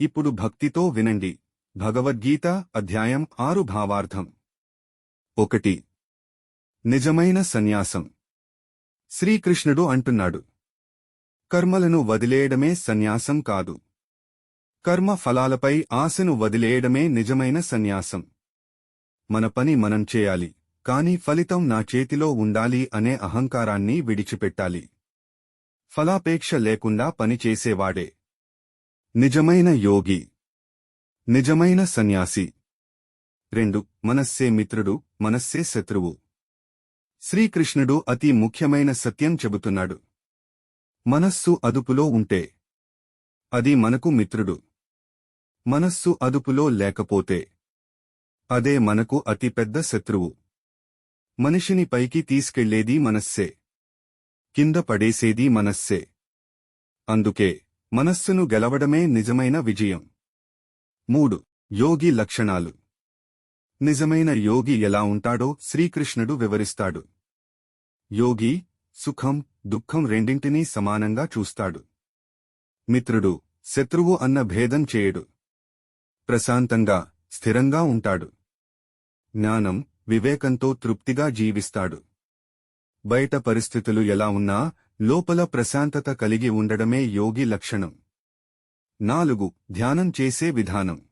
ఇప్పుడు భక్తితో వినండి. భగవద్గీత అధ్యాయం ఆరు భావార్థం. ఒకటి. నిజమైన సన్యాసం. శ్రీకృష్ణుడు అంటున్నాడు. కర్మలను వదిలేయడమే సన్యాసం కాదు. కర్మ ఫలాలపై ఆశను వదిలేయడమే నిజమైన సన్యాసం. మన పని మనం చేయాలి కాని ఫలితం నా చేతిలో ఉండాలి అనే అహంకారాన్ని విడిచిపెట్టాలి. ఫలాపేక్ష లేకుండా పనిచేసేవాడే నిజమైన యోగి. నిజమైన సన్యాసి. రెండు మనస్సే మిత్రుడు మనస్సే శత్రువు. శ్రీకృష్ణుడు అతి ముఖ్యమైన సత్యం చెబుతున్నాడు. మనస్సు అదుపులో ఉంటే అది మనకు మిత్రుడు. మనస్సు అదుపులో లేకపోతే అదే మనకు అతిపెద్ద శత్రువు. మనిషిని పైకి తీసుకెళ్ళేది మనస్సే. కింద పడేసేది మనస్సే. అందుకే మనస్సును గెలవడమే నిజమైన విజయం. మూడు యోగి లక్షణాలు. నిజమైన యోగి ఎలా ఉంటాడో శ్రీకృష్ణుడు వివరిస్తాడు. యోగి సుఖం దుఃఖం రెండింటినీ సమానంగా చూస్తాడు. మిత్రుడు శత్రువు అన్న భేదం చేయడు. ప్రశాంతంగా స్థిరంగా ఉంటాడు. జ్ఞానం వివేకంతో తృప్తిగా జీవిస్తాడు. బయట పరిస్థితులు ఎలా ఉన్నా లోపల ప్రశాంతత కలిగి ఉండడమే యోగి లక్షణం. నాలుగు ధ్యానం చేసే విధానం.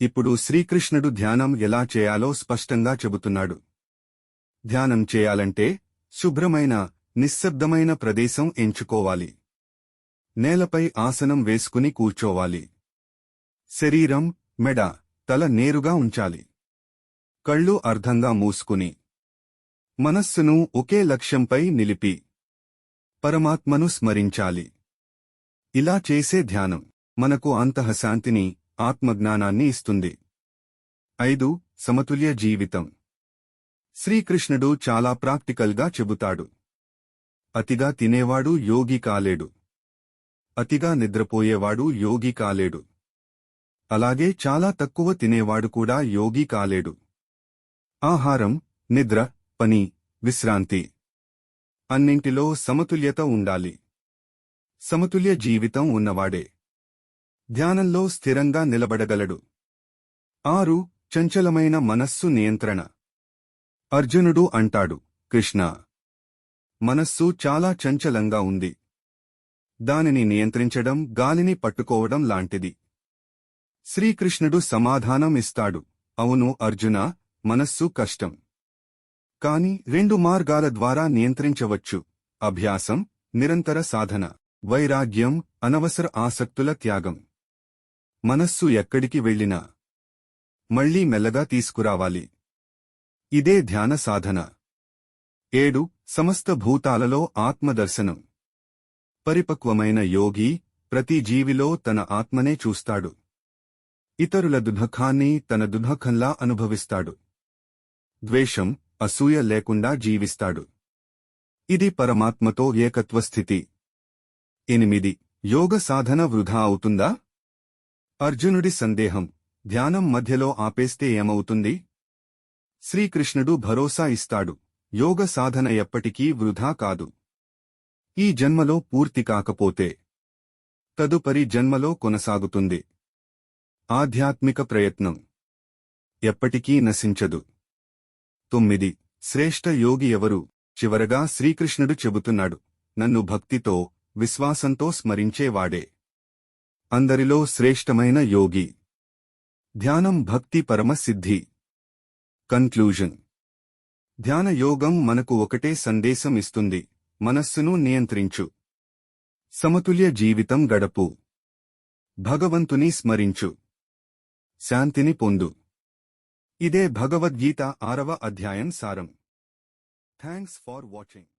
ఇప్పుడు శ్రీకృష్ణుడు ధ్యానం ఎలా చేయాలో స్పష్టంగా చెబుతున్నాడు. ధ్యానం చేయాలంటే శుభ్రమైన నిశ్శబ్దమైన ప్రదేశం ఎంచుకోవాలి. నేలపై ఆసనం వేసుకుని కూర్చోవాలి. శరీరం మెడ తల నేరుగా ఉంచాలి. కళ్ళు అర్ధంగా మూసుకుని. మనస్సును ఒకే లక్ష్యంపై నిలిపి. పరమాత్మను స్మరించాలి. ఇలా చేసే ధ్యానం మనకు అంతఃశాంతిని ఆత్మజ్ఞానాన్ని ఇస్తుంది. ఐదు సమతుల్య జీవితం. శ్రీకృష్ణుడు చాలా ప్రాక్టికల్గా చెబుతాడు. అతిగా తినేవాడు యోగి కాలేడు. అతిగా నిద్రపోయేవాడు యోగి కాలేడు. అలాగే చాలా తక్కువ తినేవాడు కూడా యోగి కాలేడు. ఆహారం నిద్ర పని విశ్రాంతి. అన్నింటిలో సమతుల్యత ఉండాలి. సమతుల్య జీవితం ఉన్నవాడే. ధ్యానంలో స్థిరంగా నిలబడగలడు. ఆరు చంచలమైన మనస్సు నియంత్రణ. అర్జునుడు అంటాడు కృష్ణ మనస్సు చాలా చంచలంగా ఉంది. దానిని నియంత్రించడం గాలిని పట్టుకోవడం లాంటిది. శ్రీకృష్ణుడు సమాధానం ఇస్తాడు. అవును అర్జున మనస్సు కష్టం. కాని రెండు మార్గాల ద్వారా నియంత్రించవచ్చు. అభ్యాసం నిరంతర సాధన. వైరాగ్యం అనవసర ఆసక్తుల త్యాగం. మనస్సు ఎక్కడికి వెళ్ళినా మళ్ళీ మెల్లగా తీసుకురావాలి. ఇదే ధ్యాన సాధన. ఏడు సమస్త భూతాలలో ఆత్మదర్శనం. పరిపక్వమైన యోగి ప్రతి జీవిలో తన ఆత్మనే చూస్తాడు. ఇతరుల దుఃఖాన్ని తన దుఃఖంలా అనుభవిస్తాడు. ద్వేషం అసూయ లేకుండా జీవిస్తాడు. ఇది పరమాత్మతో ఏకత్వ స్థితి. ఎనిమిది. యోగ సాధన వృధా అవుతుందా? అర్జునుడి సందేహం. ధ్యానం మధ్యలో ఆపేస్తే ఏమవుతుంది? శ్రీకృష్ణుడు భరోసా ఇస్తాడు. యోగ సాధన ఎప్పటికీ వృధా కాదు. ఈ జన్మలో పూర్తి కాకపోతే తదుపరి జన్మలో కొనసాగుతుంది. ఆధ్యాత్మిక ప్రయత్నం. ఎప్పటికీ నశించదు. తొమ్మిది. శ్రేష్ఠ యోగి ఎవరు? చివరగా శ్రీకృష్ణుడు చెబుతున్నాడు. నన్ను భక్తితో విశ్వాసంతో స్మరించేవాడే. అందరిలో శ్రేష్టమైన యోగి. ధ్యానం భక్తి పరమసిద్ధి కన్క్లూజన్ ధ్యాన యోగం మనకు ఒకటే సందేశం ఇస్తుంది. మనస్సును నియంత్రించు. సమతుల్య జీవితం గడపు. భగవంతుని స్మరించు. శాంతిని పొందు. ఇదే భగవద్గీత ఆరవ అధ్యాయం సారం థ్యాంక్స్ ఫార్ వాచింగ్